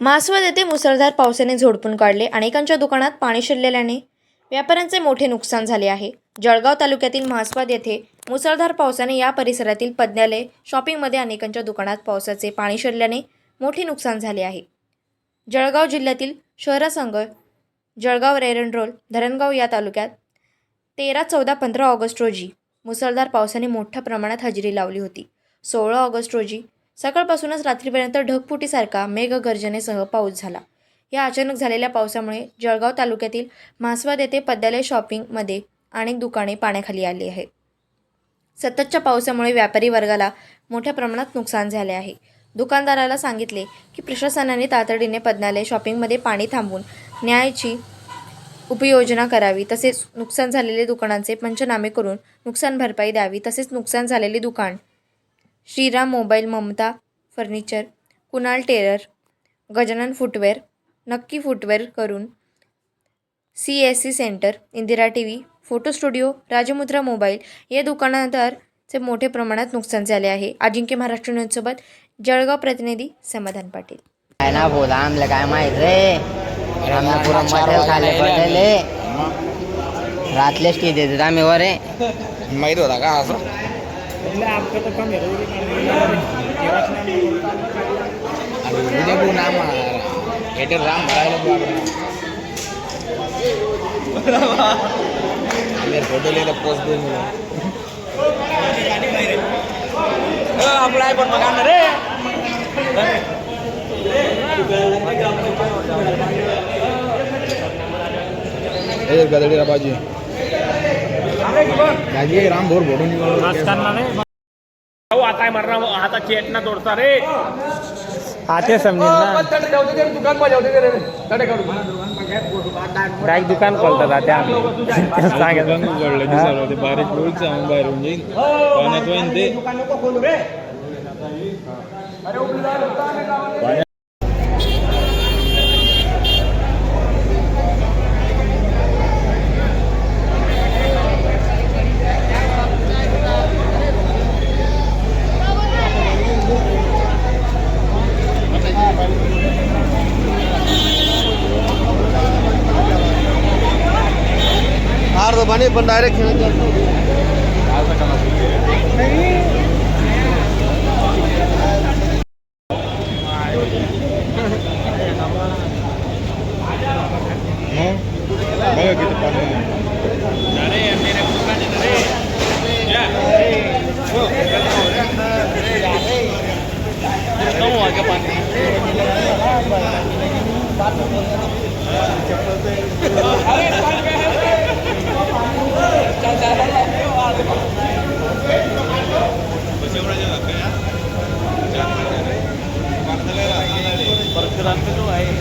मासवद येथे मुसळधार पावसाने झोडपून काढले. अनेकांच्या दुकानात पाणी शिरलेल्याने व्यापाऱ्यांचे मोठे नुकसान झाले आहे. जळगाव तालुक्यातील महास्वाद येथे मुसळधार पावसाने या परिसरातील पद्यालय शॉपिंगमध्ये अनेकांच्या दुकानात पावसाचे पाणी शिरल्याने मोठे नुकसान झाले आहे. जळगाव जिल्ह्यातील शहरासंघ जळगाव रेरंड्रोल धरणगाव या तालुक्यात तेरा चौदा पंधरा ऑगस्ट रोजी मुसळधार पावसाने मोठ्या प्रमाणात हजेरी लावली होती. सोळा ऑगस्ट रोजी सकाळपासूनच रात्रीपर्यंत ढगफुटीसारखा मेघगर्जनेसह पाऊस झाला. या अचानक झालेल्या पावसामुळे जळगाव तालुक्यातील म्हासवाद येथे पद्यालय शॉपिंगमध्ये अनेक दुकाने पाण्याखाली आली आहेत. सततच्या पावसामुळे व्यापारी वर्गाला मोठ्या प्रमाणात नुकसान झाले आहे. दुकानदाराला सांगितले की प्रशासनाने तातडीने पद्यालय शॉपिंगमध्ये पाणी थांबवून न्यायाची उपयोजना करावी तसेच नुकसान झालेले दुकानांचे पंचनामे करून नुकसान भरपाई द्यावी तसेच नुकसान झालेले दुकान Shriram mobile Mamata furniture Kunal tailor Gajanan footwear नक्की फुटवेअर करून C S C centre Indira T V photo studio Rajmudra mobile या दुकानांतरचे मोठे प्रमाणात नुकसान झाले आहे. अजिंक्य महाराष्ट्र न्यूजसोबत जळगाव प्रतिनिधी समाधान पाटील. काय ना बोला आमला काय माहीत रे? आमला पुरा मटेरियल खाल्ले पडलेले रातलेच टी देतात आम्ही वर. माहीत होता का असं? Ayo, gak ada di rumah aja. बाजी राम भोर भोडून भाऊ आता मारणार? आता चेटना तोडता रे. आते समजेल ना. डायरेक्ट दुकान खोलतात आता आम्ही. सांगत उघडलं बारीक बोल बाहेर होऊन जाईल. पाण्यात होईन ते. पाणी पण डायरेक्ट बघा किती पाणी जो आहे